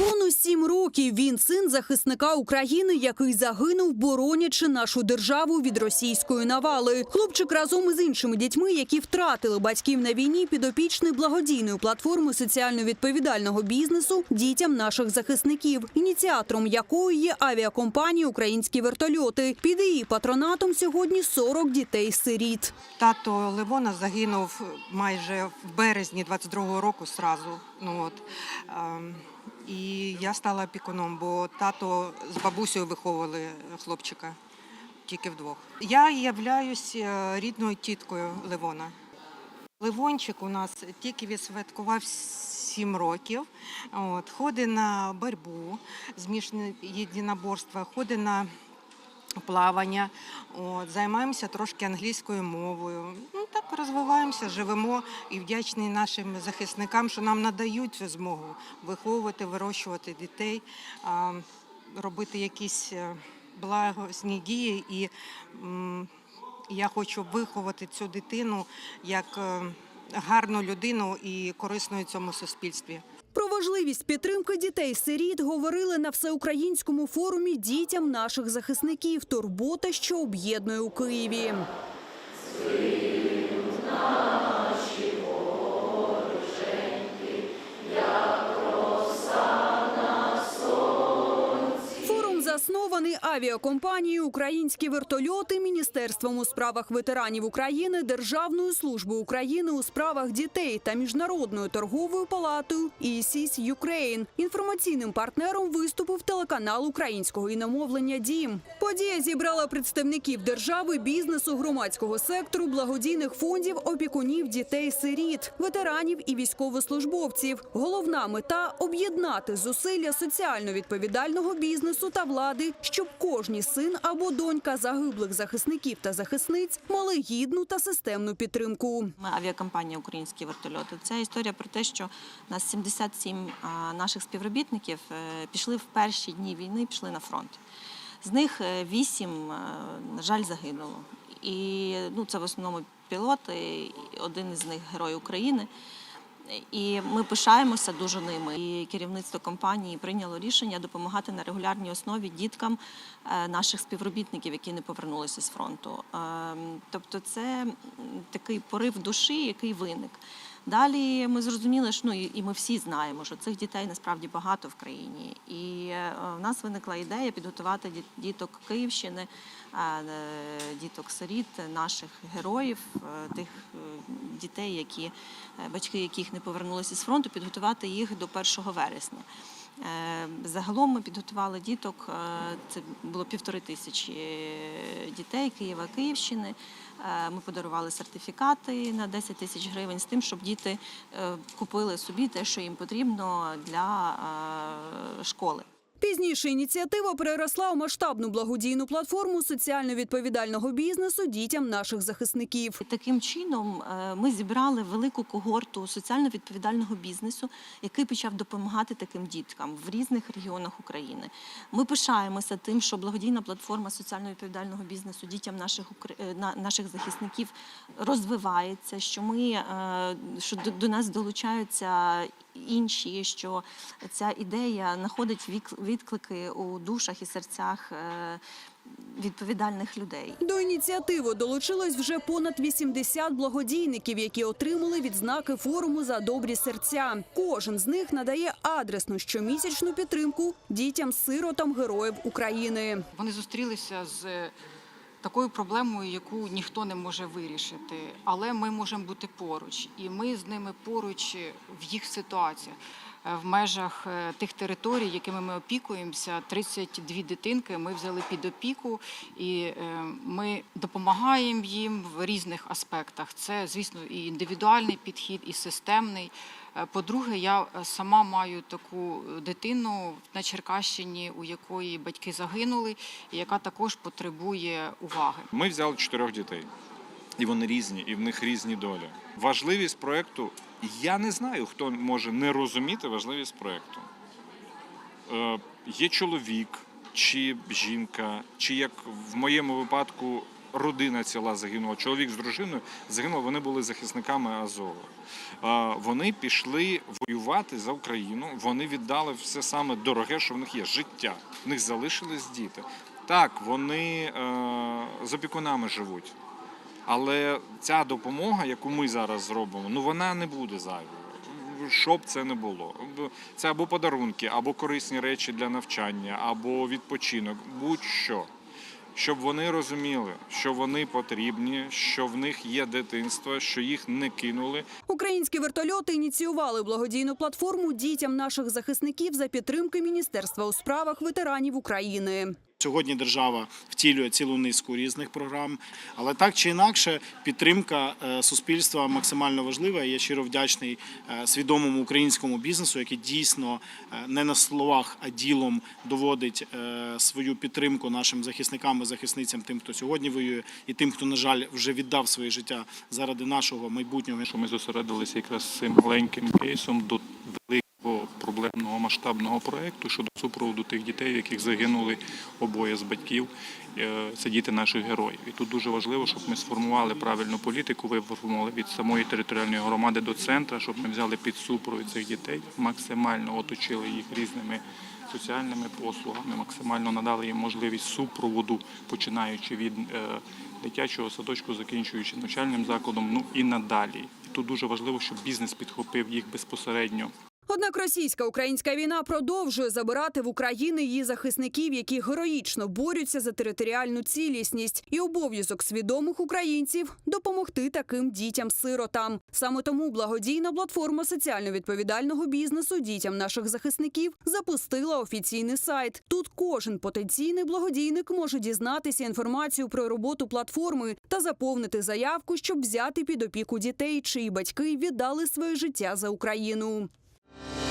Левону сім років. Він син захисника України, який загинув, боронячи нашу державу від російської навали. Хлопчик разом із іншими дітьми, які втратили батьків на війні, підопічний благодійної платформи соціально відповідального бізнесу дітям наших захисників, ініціатором якої є авіакомпанія Українські вертольоти. Під її патронатом сьогодні 40 дітей-сиріт. Тато Левона загинув майже в березні 22-го року сразу. Ну, от. І я стала опікуном, бо тато з бабусею виховували хлопчика тільки вдвох. Я являюсь е, рідною тіткою Левона. Левончик у нас тільки відсвяткував сім років. От, ходить на боротьбу, змішане єдиноборство, ходить на плавання, от, займаємося трошки англійською мовою. Ну, так розвиваємося, живемо і вдячні нашим захисникам, що нам надають цю змогу виховувати, вирощувати дітей, робити якісь е, благосні дії. І я хочу виховати цю дитину як е, гарну людину і корисну цьому суспільстві. Про важливість підтримки дітей-сиріт говорили на всеукраїнському форумі дітям наших захисників. Турбота, що об'єднує у Києві. Заснований авіакомпанією Українські вертольоти, Міністерством у справах ветеранів України, Державною службою України у справах дітей та міжнародною торговою палатою «ІСІС Юкрейн». Інформаційним партнером виступив телеканал українського іномовлення Дім. Подія зібрала представників держави, бізнесу, громадського сектору, благодійних фондів, опікунів дітей-сиріт, ветеранів і військовослужбовців. Головна мета об'єднати зусилля соціально відповідального бізнесу та влади, щоб кожній син або донька загиблих захисників та захисниць мали гідну та системну підтримку. Ми авіакомпанія Українські вертольоти. Це історія про те, що нас 77 наших співробітників е, пішли в перші дні війни, пішли на фронт. З них 8, на жаль, загинуло. І ну, це в основному пілоти, один із них герой України. І ми пишаємося дуже ними. І керівництво компанії прийняло рішення допомагати на регулярній основі діткам е, наших співробітників, які не повернулися з фронту. Ем, Тобто, це такий порив душі, який виник. Далі ми зрозуміли, що ну і ми всі знаємо, що цих дітей насправді багато в країні. І е, в нас виникла ідея підготувати діток Київщини, е, е, діток сиріт, наших героїв, тих дітей, які батьки яких не повернулися з фронту, підготувати їх до 1 вересня. Е, Загалом ми підготували діток. е, Це було півтори тисячі дітей Києва, Київщини. Е, Ми подарували сертифікати на 10 тисяч гривень з тим, щоб діти купили собі те, що їм потрібно для школи. Пізніше ініціатива переросла у масштабну благодійну платформу соціально відповідального бізнесу дітям наших захисників. Таким чином е, ми зібрали велику когорту соціально відповідального бізнесу, який почав допомагати таким діткам в різних регіонах України. Ми пишаємося тим, що благодійна платформа соціально відповідального бізнесу дітям наших е, наших захисників розвивається. Що ми е, що до нас долучаються інші, що ця ідея знаходить відклики у душах і серцях е, відповідальних людей. До ініціативи долучилось вже понад 80 благодійників, які отримали відзнаки форуму за добрі серця. Кожен з них надає адресну щомісячну підтримку дітям-сиротам героїв України. Вони зустрілися з такою проблемою, яку ніхто не може вирішити, але ми можемо бути поруч, і ми з ними поруч в їх ситуаціях. В межах е, тих територій, якими ми опікуємося, 32 дитинки ми взяли під опіку, і е, ми допомагаємо їм в різних аспектах. Це, звісно, і індивідуальний підхід, і системний. Е, По-друге, я сама маю таку дитину на Черкащині, у якої батьки загинули, і яка також потребує уваги. Ми взяли чотирьох дітей, і вони різні, і в них різні долі. Важливість проєкту, я не знаю, хто може не розуміти важливість проєкту. Е, є чоловік, чи жінка, чи як в моєму випадку родина ціла загинула. Чоловік з дружиною загинули. Вони були захисниками Азову. Е, Вони пішли воювати за Україну. Вони віддали все саме дороге, що в них є життя. В них залишились діти. Так, вони е, з опікунами живуть. Але ця допомога, яку ми зараз зробимо, ну вона не буде зайвою. Що б це не було. Це або подарунки, або корисні речі для навчання, або відпочинок, будь-що. Щоб вони розуміли, що вони потрібні, що в них є дитинство, що їх не кинули, Українські вертольоти ініціювали благодійну платформу дітям наших захисників за підтримки Міністерства у справах ветеранів України. Сьогодні держава втілює цілу низку різних програм, але так чи інакше, підтримка е, суспільства максимально важлива. Я щиро вдячний е, свідомому українському бізнесу, який дійсно е, не на словах, а ділом доводить свою підтримку нашим захисникам і захисницям, тим, хто сьогодні воює, і тим, хто, на жаль, вже віддав своє життя заради нашого майбутнього. що ми зосередилися якраз цим маленьким кейсом до проблемного масштабного проєкту щодо супроводу тих дітей, в яких загинули обоє з батьків. Е, Це діти наших героїв. І тут дуже важливо, щоб ми сформували правильну політику, виформували від самої територіальної громади до центру, щоб ми взяли під супровід цих дітей, максимально оточили їх різними соціальними послугами, максимально надали їм можливість супроводу, починаючи від е, дитячого садочку, закінчуючи навчальним закладом, ну і надалі. І тут дуже важливо, щоб бізнес підхопив їх безпосередньо. Однак російсько-українська війна продовжує забирати в України її захисників, які героїчно борються за територіальну цілісність, і обов'язок свідомих українців допомогти таким дітям-сиротам. Саме тому благодійна платформа соціально відповідального бізнесу дітям наших захисників запустила офіційний сайт. Тут кожен потенційний благодійник може дізнатися інформацію про роботу платформи та заповнити заявку, щоб взяти під опіку дітей, чиї батьки віддали своє життя за Україну. you